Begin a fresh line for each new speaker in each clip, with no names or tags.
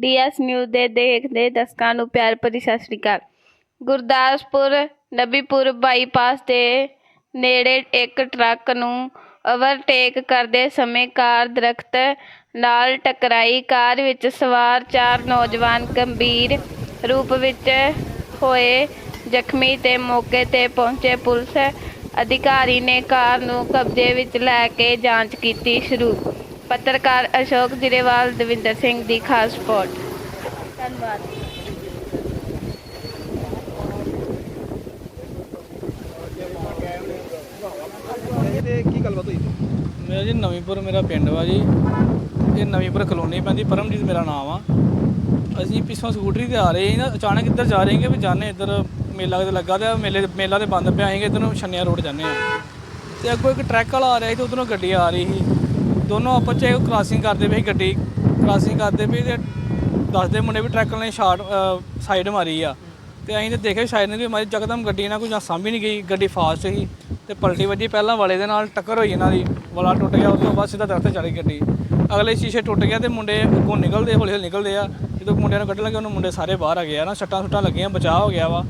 DS news ਦੇ ਦੇਖਦੇ ਦਰਸ਼ਕਾਂ ਨੂੰ ਪਿਆਰ ਭਰੀ ਸਤਿ ਸ਼੍ਰੀ ਅਕਾਲ। ਗੁਰਦਾਸਪੁਰ, ਨਬੀਪੁਰ ਬਾਈਪਾਸ ਦੇ ਨੇੜੇ ਇੱਕ ਟਰੱਕ ਨੂੰ ਓਵਰਟੇਕ ਕਰਦੇ ਸਮੇਂ ਕਾਰ ਦਰਖਤ ਨਾਲ ਟਕਰਾਈ। ਕਾਰ ਵਿੱਚ ਸਵਾਰ ਚਾਰ ਨੌਜਵਾਨ ਗੰਭੀਰ ਰੂਪ ਵਿੱਚ ਹੋਏ ਜ਼ਖਮੀ ਤੇ ਮੌਕੇ ਤੇ ਪਹੁੰਚੇ ਪੁਲਿਸ ਅਧਿਕਾਰੀ ਨੇ ਕਾਰ ਨੂੰ ਕਬਜ਼ੇ ਵਿੱਚ ਲੈ ਕੇ ਜਾਂਚ ਕੀਤੀ ਸ਼ੁਰੂ। ਪੱਤਰਕਾਰ ਅਸ਼ੋਕ ਜਰੇਵਾਲ ਦਵਿੰਦਰ ਸਿੰਘ ਦੀ ਖਾਸ ਰਿਪੋਰਟ। ਧੰਨਵਾਦ।
ਤੇ ਕੀ ਗੱਲਬਾਤ ਹੋਈ?
ਮੇਰਾ ਜੀ ਨਵੀਂਪੁਰ ਮੇਰਾ ਪਿੰਡ ਵਾ ਜੀ। ਇਹ ਨਵੀਂਪੁਰ ਕਲੋਨੀ ਪੈਂਦੀ ਪਰਮਜੀਤ ਮੇਰਾ ਨਾਮ ਆ। ਅਸੀਂ ਪਿੱਛੋਂ ਸਕੂਟਰੀ ਤੇ ਆ ਰਹੇ ਸੀ ਨਾ ਅਚਾਨਕ ਇੱਧਰ ਜਾ ਰਹੇ ਸੀਗੇ ਵੀ ਜਾਣੇ ਇੱਧਰ ਮੇਲਾ ਕਿਤੇ ਲੱਗਾ ਤੇ ਮੇਲੇ ਮੇਲਾ ਤੇ ਬੰਦ ਪਿਆ ਸੀਗੇ ਇੱਧਰ ਨੂੰ ਛੰਨਿਆ ਰੋਡ ਜਾਂਦੇ ਆ। ਤੇ ਅੱਗੋਂ ਇੱਕ ਟਰੱਕ ਵਾਲਾ ਆ ਰਿਹਾ ਸੀ ਤੇ ਉਧਰੋਂ ਗੱਡੀ ਆ ਰਹੀ ਸੀ। ਦੋਨੋਂ ਆਪਸ ਚ ਕ੍ਰਾਸਿੰਗ ਕਰਦੇ ਪਏ ਸੀ ਗੱਡੀ ਕ੍ਰਾਸਿੰਗ ਕਰਦੇ ਪਏ ਤੇ ਦੱਸਦੇ ਮੁੰਡੇ ਵੀ ਟਰੱਕ ਨੇ ਸ਼ਾਰਟ ਸਾਈਡ ਮਾਰੀ ਆ। ਤੇ ਅਸੀਂ ਤੇ ਦੇਖਿਆ ਸ਼ਾਇਦ ਨਹੀਂ ਮਾਰੀ, ਜਕਦਮ ਗੱਡੀ ਨਾਲ ਕੋਈ ਜਾਂ ਸਾਂਭੀ ਨਹੀਂ ਗਈ, ਗੱਡੀ ਫਾਸਟ ਸੀ। ਤੇ ਪਲਟੀ ਵੱਜੀ ਪਹਿਲਾਂ ਵਾਲੇ ਦੇ ਨਾਲ, ਟੱਕਰ ਹੋਈ ਇਹਨਾਂ ਦੀ, ਵਾਲਾ ਟੁੱਟ ਗਿਆ, ਉਸ ਤੋਂ ਬਾਅਦ ਸਿੱਧਾ ਦਰਖਤ ਚੜੀ ਗੱਡੀ। ਅਗਲੇ ਸ਼ੀਸ਼ੇ ਟੁੱਟ ਗਿਆ ਤੇ ਮੁੰਡੇ ਅੱਗੋਂ ਨਿਕਲਦੇ ਹੌਲੀ ਹੌਲੀ ਨਿਕਲਦੇ ਆ। ਜਦੋਂ ਮੁੰਡਿਆਂ ਨੂੰ ਕੱਢਣ ਲੱਗੇ, ਉਹਨੂੰ ਮੁੰਡੇ ਸਾਰੇ ਬਾਹਰ ਆ ਗਏ ਆ ਨਾ ਸੱਟਾਂ ਸੁੱਟਾਂ ਲੱਗੀਆਂ, ਬਚਾਅ ਹੋ ਗਿਆ ਵਾ।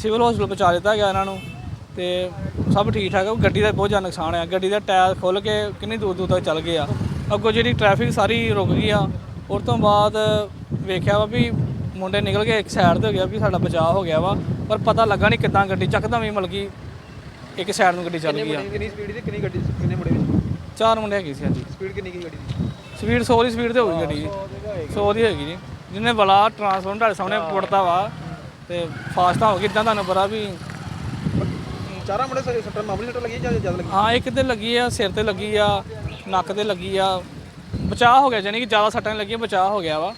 ਸਿਵਲ ਹਸਪੀਟਲ ਪਹੁੰਚਾ ਦਿੱਤਾ ਗਿਆ ਇਹਨਾਂ ਨੂੰ। ਤੇ ਸਭ ਠੀਕ ਠਾਕ ਆ ਗੱਡੀ ਦਾ ਬਹੁਤ ਜ਼ਿਆਦਾ ਨੁਕਸਾਨ ਆ ਗੱਡੀ ਦਾ ਟਾਇਰ ਖੁੱਲ ਕੇ ਕਿੰਨੀ ਦੂਰ ਦੂਰ ਤੱਕ ਚੱਲ ਗਏ ਆ। ਅੱਗੋਂ ਜਿਹੜੀ ਟ੍ਰੈਫਿਕ ਸਾਰੀ ਰੁਕ ਗਈ ਆ ਉਸ ਤੋਂ ਬਾਅਦ ਵੇਖਿਆ ਵਾ ਵੀ ਮੁੰਡੇ ਨਿਕਲ ਕੇ ਇੱਕ ਸਾਈਡ ਤੇ ਹੋ ਗਿਆ ਵੀ ਸਾਡਾ ਬਚਾਅ ਹੋ ਗਿਆ ਵਾ ਪਰ ਪਤਾ ਲੱਗਾ ਨਹੀਂ ਕਿੱਦਾਂ ਗੱਡੀ ਚੱਕਦਮ ਹੀ ਮਤਲਬ ਕਿ ਇੱਕ ਸਾਈਡ ਨੂੰ ਗੱਡੀ ਚੱਲ ਗਈ ਆ।
ਕਿੰਨੀ ਸਪੀਡ ਦੀ ਕਿੰਨੀ ਗੱਡੀ? ਕਿੰਨੇ ਮੁੰਡੇ ਵਿੱਚ
ਚਾਰ ਮੁੰਡੇ ਹੈਗੇ ਸੀ ਹਾਂਜੀ।
ਸਪੀਡ ਕਿੰਨੀ ਕੀ ਗੱਡੀ ਦੀ?
ਸਪੀਡ 100 ਦੀ ਸਪੀਡ ਤੇ ਹੋਊਗੀ ਗੱਡੀ ਦੀ 100 ਦੀ ਹੈਗੀ ਜੀ। ਜਿਹਨੇ ਬਲਾ ਟਰਾਂਸਫਾਰਮਰ ਤੁਹਾਡੇ ਸਾਹਮਣੇ ਪੁੱਟਦਾ ਵਾ ਤੇ ਫਾਸਟ ਤਾਂ ਹੋ ਗਈ ਇਦਾਂ ਤੁਹਾਨੂੰ ਪਤਾ ਵੀ
ਚਾਰਾਂ ਮੁੰਡੇ ਸਾਰੇ ਸੱਟਾਂ ਮਾਮੂਲੀ ਸੱਟਾਂ ਲੱਗੀਆਂ ਜਾਂ ਜ਼ਿਆਦਾ ਲੱਗੀਆਂ
ਹਾਂ ਇੱਕ ਤੇ ਲੱਗੀ ਆ ਸਿਰ ਤੇ ਲੱਗੀ ਆ ਨੱਕ ਤੇ ਲੱਗੀ ਆ। ਬਚਾਅ ਹੋ ਗਿਆ ਜਾਨੀ ਕਿ ਜ਼ਿਆਦਾ ਸੱਟਾਂ ਨਹੀਂ ਲੱਗੀਆਂ ਬਚਾਅ ਹੋ ਗਿਆ ਵਾ।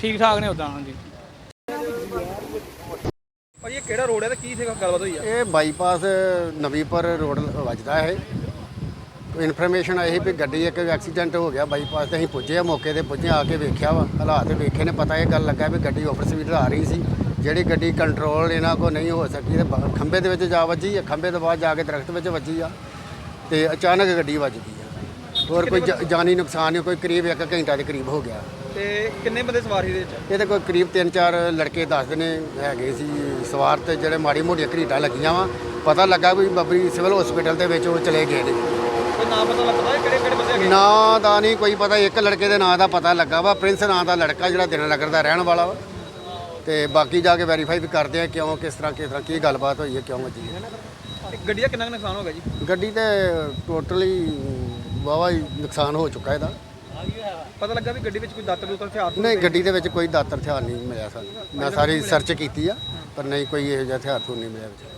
ਠੀਕ ਠਾਕ ਨੇ ਉਦਾਂ ਹਾਂਜੀ।
ਭਾਜੀ ਇਹ ਕਿਹੜਾ ਰੋਡ ਹੈ ਤੇ ਕੀ ਸੀ ਗੱਲਬਾਤ ਹੋਈ ਆ?
ਇਹ ਬਾਈਪਾਸ ਨਵੀਪੁਰ ਰੋਡ ਵੱਜਦਾ ਹੈ ਇਨਫੋਰਮੇਸ਼ਨ ਆਈ ਸੀ ਵੀ ਗੱਡੀ ਇੱਕ ਐਕਸੀਡੈਂਟ ਹੋ ਗਿਆ ਬਾਈਪਾਸ ਤੇ ਅਸੀਂ ਪੁੱਜੇ ਆ ਮੌਕੇ ਤੇ ਪੁੱਜੇ ਆ ਕੇ ਵੇਖਿਆ ਵਾ। ਹਾਲਾਤ ਵੇਖੇ ਨੇ ਪਤਾ ਇਹ ਗੱਲ ਲੱਗਾ ਵੀ ਗੱਡੀ ਓਵਰ ਸਪੀਡ ਆ ਰਹੀ ਸੀ। ਜਿਹੜੀ ਗੱਡੀ ਕੰਟਰੋਲ ਇਹਨਾਂ ਕੋ ਨਹੀਂ ਹੋ ਸਕੀ ਤੇ ਬ- ਖੰਭੇ ਦੇ ਵਿੱਚ ਜਾ ਵੱਜੀ ਆ ਖੰਭੇ ਤੋਂ ਬਾਅਦ ਜਾ ਕੇ ਦਰਖਤ ਵਿੱਚ ਵੱਜੀ ਆ ਤੇ ਅਚਾਨਕ ਗੱਡੀ ਵੱਜ ਗਈ ਆ। ਹੋਰ ਕੋਈ ਜਾ- ਜਾਨੀ ਨੁਕਸਾਨ ਨਹੀਂ ਕੋਈ ਕਰੀਬ 1 ਘੰਟਾ ਦੇ ਕਰੀਬ ਹੋ ਗਿਆ।
ਤੇ ਕਿੰਨੇ ਬੰਦੇ ਸਵਾਰ ਸੀ ਇਹਦੇ ਵਿੱਚ?
ਇਹਦੇ ਕੋਈ ਕਰੀਬ 3-4 ਲੜਕੇ ਦੱਸਦੇ ਨੇ ਹੈਗੇ ਸੀ ਸਵਾਰ ਤੇ ਜਿਹੜੇ ਮਾੜੀ ਮੋਟੀਆਂ ਘਰੀਟਾਂ ਲੱਗੀਆਂ ਵਾ। ਪਤਾ ਲੱਗਾ ਵੀ ਬੱਬਰੀ ਸਿਵਲ ਹਸਪੀਟਲ ਦੇ ਵਿੱਚ ਉਹ ਚਲੇ ਗਏ ਨੇ।
ਕੋਈ ਨਾਮ ਪਤਾ ਲੱਗਦਾ ਕਿਹੜੇ ਕਿਹੜੇ ਬੰਦੇ ਹੈਗੇ?
ਨਾਂ ਦਾ ਨਹੀਂ ਕੋਈ ਪਤਾ ਇੱਕ ਲੜਕੇ ਦੇ ਨਾਂ ਦਾ ਪਤਾ ਲੱਗਾ ਵਾ। ਪ੍ਰਿੰਸ ਨਾਂ ਦਾ ਲੜਕਾ ਜਿਹੜਾ ਦਿਨ ਨਗਰ ਦਾ ਰਹਿਣ ਵਾਲਾ ਵਾ। ਤੇ ਬਾਕੀ ਜਾ ਕੇ ਵੈਰੀਫਾਈ ਵੀ ਕਰਦੇ ਆ ਕਿਉਂ ਕਿਸ ਤਰ੍ਹਾਂ ਕਿਸ ਤਰ੍ਹਾਂ ਕੀ ਗੱਲਬਾਤ ਹੋਈ ਹੈ ਕਿਉਂ ਵੱਜੀ ਹੈ।
ਤੇ ਗੱਡੀ ਦਾ ਕਿੰਨਾ ਕੁ ਨੁਕਸਾਨ ਹੋ ਗਿਆ ਜੀ?
ਗੱਡੀ ਤੇ ਟੋਟਲੀ ਵਾਵਾ ਹੀ ਨੁਕਸਾਨ ਹੋ ਚੁੱਕਾ ਇਹਦਾ।
ਪਤਾ ਲੱਗਾ ਵੀ ਗੱਡੀ ਵਿੱਚ ਕੋਈ ਦਾਤਰ ਦੂਤਰ ਹਥਿਆਰ?
ਨਹੀਂ ਗੱਡੀ ਦੇ ਵਿੱਚ ਕੋਈ ਦਾਤਰ ਹਥਿਆਰ ਨਹੀਂ ਮਿਲਿਆ ਸਾਨੂੰ। ਮੈਂ ਸਾਰੀ ਸਰਚ ਕੀਤੀ ਆ ਪਰ ਨਹੀਂ ਕੋਈ ਇਹੋ ਜਿਹਾ ਹਥਿਆਰ ਤੋਂ ਨਹੀਂ ਮਿਲਿਆ ਵਿੱਚ।